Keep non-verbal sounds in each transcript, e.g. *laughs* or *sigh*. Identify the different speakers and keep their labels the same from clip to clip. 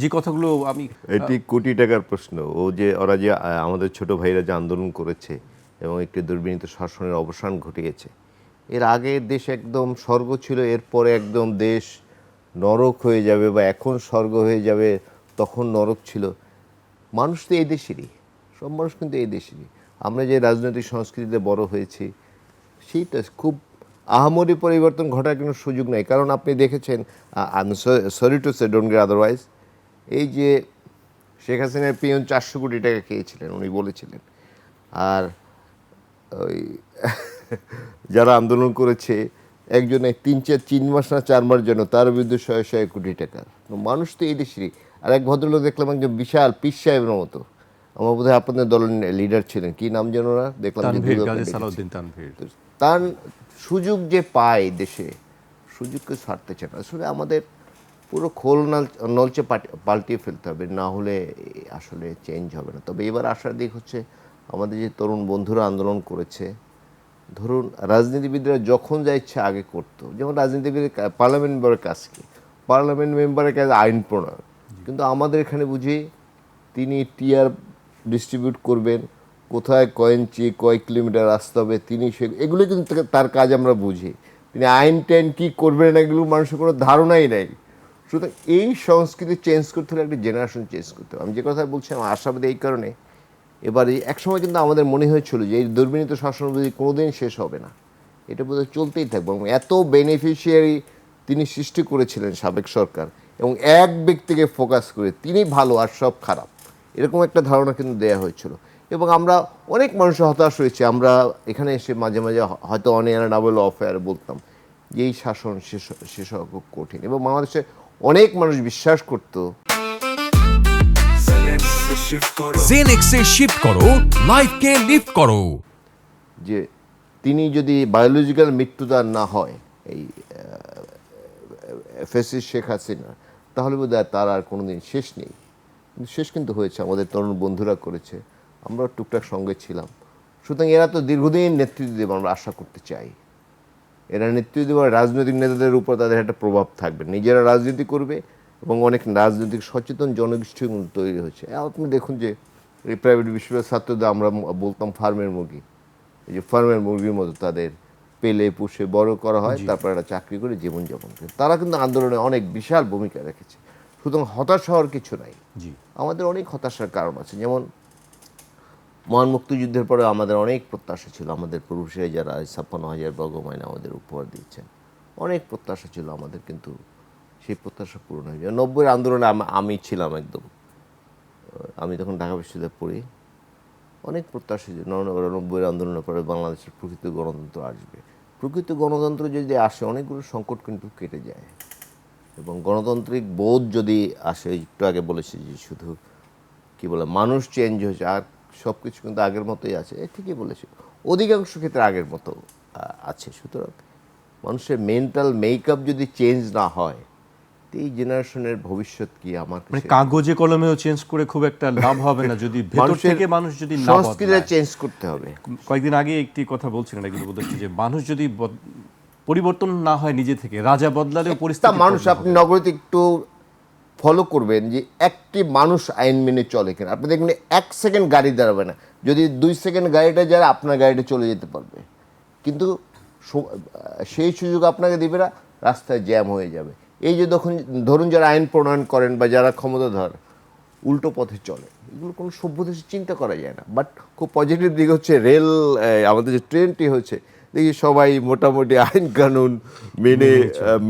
Speaker 1: যে কথাগুলো আমি
Speaker 2: এটি কোটি টাকার প্রশ্ন। ও যে ওরা যে আমাদের ছোট ভাইরা যে আন্দোলন করেছে এবং একটি দুর্বিনীত শাসনের অবসান ঘটিয়েছে এর আগে দেশ একদম স্বর্গ ছিল এরপরে একদম দেশ নরক হয়ে যাবে বা এখন স্বর্গ হয়ে যাবে তখন নরক ছিল। মানুষ তো এই দেশেরই সব মানুষ কিন্তু এই দেশেরই। আমরা যে রাজনৈতিক সংস্কৃতিতে বড় হয়েছি সেইটা খুব আহামরি পরিবর্তন ঘটার কোনো সুযোগ নেই। কারণ আপনি দেখেছেন sorry to say don't get otherwise এই যে শেখ হাসিনার পিয়ন চারশো কোটি টাকা খেয়েছিলেন উনি বলেছিলেন। আর ওই *laughs* যারা আন্দোলন করেছে একজনে তিন চার তিন মাস না চার মাস জন্য তার বিরুদ্ধে শয়ে শয়ে কোটি টাকা। মানুষ তো এই দেশেরই। আর এক ভদ্রলোক দেখলাম একজন বিশাল পিস সাহেবের মতো। আমার বোধহয় আপনাদের দলের লিডার ছিলেন। কি নাম যেন ওরা দেখলাম তার সুযোগ যে পায় দেশে সুযোগকে ছাড়তে চায় না। আসলে আমাদের পুরো খোল নাল, নলচে পাল্টিয়ে ফেলতে হবে, না হলে আসলে চেঞ্জ হবে না। তবে এবার আসার দিক হচ্ছে, আমাদের যে তরুণ বন্ধুরা আন্দোলন করেছে, ধরুন রাজনীতিবিদরা যখন যা ইচ্ছা আগে করতো, যেমন রাজনীতিবিদ পার্লামেন্ট মেম্বারের কাজ কি? পার্লামেন্ট মেম্বারের কাজ আইন প্রণয়ন। কিন্তু আমাদের এখানে বুঝি তিনি টিআর ডিস্ট্রিবিউট করবেন, কোথায় কয় ইঞ্চি কয় কিলোমিটার আসতে হবে, তিনি সে, এগুলো কিন্তু তার কাজ আমরা বুঝি। তিনি আইন টাইন কী করবেন, এগুলো মানুষের কোনো ধারণাই নেই। সুতরাং এই সংস্কৃতি চেঞ্জ করতে হলে একটা জেনারেশন চেঞ্জ করতে হবে। আমি যে কথা বলছি, আমার আশাবাদী এই কারণে এবারে একসময় কিন্তু আমাদের মনে হয়েছিল যে এই দুর্বিনীত শাসন বুঝি কোনোদিন শেষ হবে না। এটা বোধহয় চলতেই থাকবে এবং এত বেনিফিশিয়ারি তিনি সৃষ্টি করেছিলেন সাবেক সরকার এবং এক ব্যক্তিকে ফোকাস করে তিনি ভালো আর সব খারাপ। এরকম একটা ধারণা কিন্তু দেয়া হয়েছিল। এবং আমরা অনেক মানুষ হতাশ হয়েছে। আমরা এখানে এসে মাঝে মাঝে হয়তো অনেয়ার না বলে অফ এয়ার বলতাম যে এই শাসন শেষ শেষ খুব কঠিন এবং বাংলাদেশে অনেক মানুষ বিশ্বাস করতো।
Speaker 3: জেনেক্সে শিফট করো লাইফকে লিফট করো।
Speaker 2: যে তিনি যদি বায়োলজিক্যাল মৃত্যুদান না হয় এই ফেসিস শেখ হাসিনা তাহলে বোধ হয় তার আর কোনো দিন শেষ নেই। কিন্তু শেষ কিন্তু হয়েছে আমাদের তরুণ বন্ধুরা করেছে। আমরা টুকটাক সঙ্গে ছিলাম। সুতরাং এরা তো দীর্ঘদিন নেতৃত্ব দেবে আমরা আশা করতে চাই। এরা নেতৃত্ব দেওয়ার রাজনৈতিক নেতাদের উপর তাদের একটা প্রভাব থাকবে। নিজেরা রাজনীতি করবে এবং অনেক রাজনৈতিক সচেতন জনগোষ্ঠী তৈরি হয়েছে। আপনি দেখুন যে এই প্রাইভেট বিশ্ববিদ্যালয়ের ছাত্রদের আমরা বলতাম ফার্মের মুরগি। এই যে ফার্মের মুরগির মতো তাদের পেলে পুষে বড় করা হয় তারপর একটা চাকরি করে জীবনযাপন করে। তারা কিন্তু আন্দোলনে অনেক বিশাল ভূমিকা রেখেছে। সুতরাং হতাশ হওয়ার কিছু নাই।
Speaker 1: জি।
Speaker 2: আমাদের অনেক হতাশার কারণ আছে। যেমন মহান মুক্তিযুদ্ধের পরে আমাদের অনেক প্রত্যাশা ছিল। আমাদের পুরুষরা যারা ছাপ্পান্ন হাজার বর্গমাইন আমাদের উপহার দিয়েছেন অনেক প্রত্যাশা ছিল আমাদের, কিন্তু সেই প্রত্যাশা পূরণ হয়ে যায় নব্বই আন্দোলনে আমি ছিলাম একদম। আমি তখন ঢাকা বিশ্ববিদ্যালয়ে পড়ি। অনেক প্রত্যাশা ছিল। নব্বই আন্দোলনের পরে বাংলাদেশের প্রকৃত গণতন্ত্র আসবে। প্রকৃত গণতন্ত্র যদি আসে, অনেকগুলো সংকট কিন্তু কেটে যায়। এবং গণতান্ত্রিক বোধ যদি আসে, একটু আগে বলেছি যে শুধু কি বলে, মানুষ চেঞ্জ হয়েছে। আর সব কিছু কিন্তু আগের মতোই আছে ঠিকই বলেছে। অধিকাংশ ক্ষেত্রে আগের মতো আছে। সুতরাং মানুষের মেন্টাল মেকআপ যদি চেঞ্জ না হয় এই জেনারেশনের ভবিষ্যৎ কি আমার
Speaker 1: মানে কাগজে কলমেও চেঞ্জ করে খুব একটা লাভ হবে না। যদি ভেতর থেকে মানুষ যদি না
Speaker 2: সংস্কৃতিটা চেঞ্জ করতে হবে।
Speaker 1: কয়েকদিন আগে একটি কথা বলছিলেন একজন উপদেষ্টা যে মানুষ যদি পরিবর্তন না হয় নিজে থেকে রাজা বদলালেও পরিস্থিতি
Speaker 2: মানুষ আপনি নগরীতে একটু ফলো করবেন যে একটি মানুষ আইন মেনে চলে কিনা। আপনি দেখবেন এক সেকেন্ড গাড়ি দাঁড়াবে না। যদি দুই সেকেন্ড গাড়িটা যায়, আপনার গাড়িটা চলে যেতে পারবে। কিন্তু সেই সুযোগ আপনাকে দিবে না, রাস্তায় জ্যাম হয়ে যাবে। এই যে তখন ধরুন যারা আইন প্রণয়ন করেন বা যারা ক্ষমতাধর, উল্টো পথে চলে। এগুলো কোনো সভ্য দেশে চিন্তা করা যায় না। বাট খুব পজিটিভ দিক হচ্ছে রেল আমাদের যে ট্রেনটি হচ্ছে দেখি সবাই মোটামুটি আইন কানুন মেনে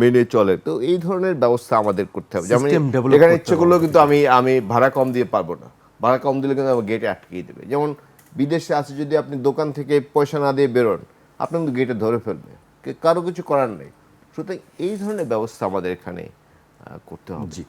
Speaker 2: মেনে চলে। তো এই ধরনের ব্যবস্থা আমাদের করতে হবে। যেমন এখানে ইচ্ছে করলেও কিন্তু আমি আমি ভাড়া কম দিয়ে পারব না। ভাড়া কম দিলে কিন্তু আমার গেটে আটকিয়ে দেবে। যেমন বিদেশে আছে যদি আপনি দোকান থেকে পয়সা না দিয়ে বেরোন আপনি কিন্তু গেটে ধরে ফেলবে কারও কিছু করার নেই। সুতরাং এই ধরনের ব্যবস্থা আমাদের এখানে করতে হবে।
Speaker 1: জি